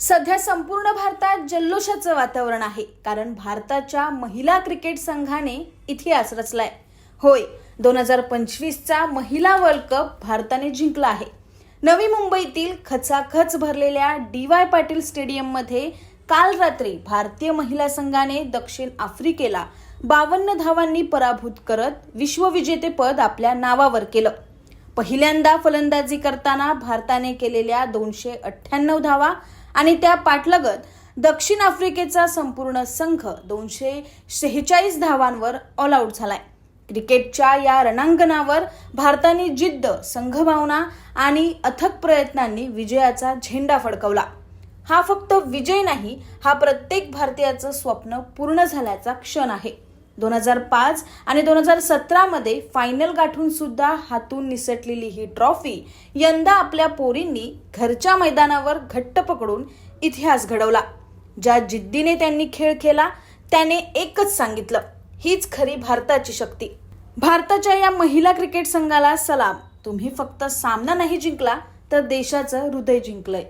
सध्या संपूर्ण भारतात जल्लोषाचं वातावरण आहे कारण भारताच्या महिला क्रिकेट संघाने इतिहास रचलाय. होय दोन हजार पंचवीसचा महिला वर्ल्ड कप भारताने जिंकला आहे. नवी मुंबईतील खचाखच भरलेल्या डी वाय पाटील स्टेडियममध्ये काल रात्री भारतीय महिला संघाने दक्षिण आफ्रिकेला बावन्न धावांनी पराभूत करत विश्वविजेतेपद आपल्या नावावर केलं. पहिल्यांदा फलंदाजी करताना भारताने केलेल्या दोनशे अठ्ठ्याण्णव धावा आणि त्या पाठलगत दक्षिण आफ्रिकेचा संपूर्ण संघ दोनशे शेहेचाळीस धावांवर ऑल आऊट झालाय. क्रिकेटच्या या रणांगणावर भारताने जिद्द संघभावना आणि अथक प्रयत्नांनी विजयाचा झेंडा फडकवला. हा फक्त विजय नाही हा प्रत्येक भारतीयाचं स्वप्न पूर्ण झाल्याचा क्षण आहे. दोन हजार पाच आणि दोन हजार सतरामध्ये फायनल गाठून सुद्धा हातून निसटलेली ही ट्रॉफी यंदा आपल्या पोरींनी घरच्या मैदानावर घट्ट पकडून इतिहास घडवला. ज्या जिद्दीने त्यांनी खेळ केला त्याने एकच सांगितलं हीच खरी भारताची शक्ती. भारताच्या या महिला क्रिकेट संघाला सलाम. तुम्ही फक्त सामना नाही जिंकला तर देशाचं हृदय जिंकलंय.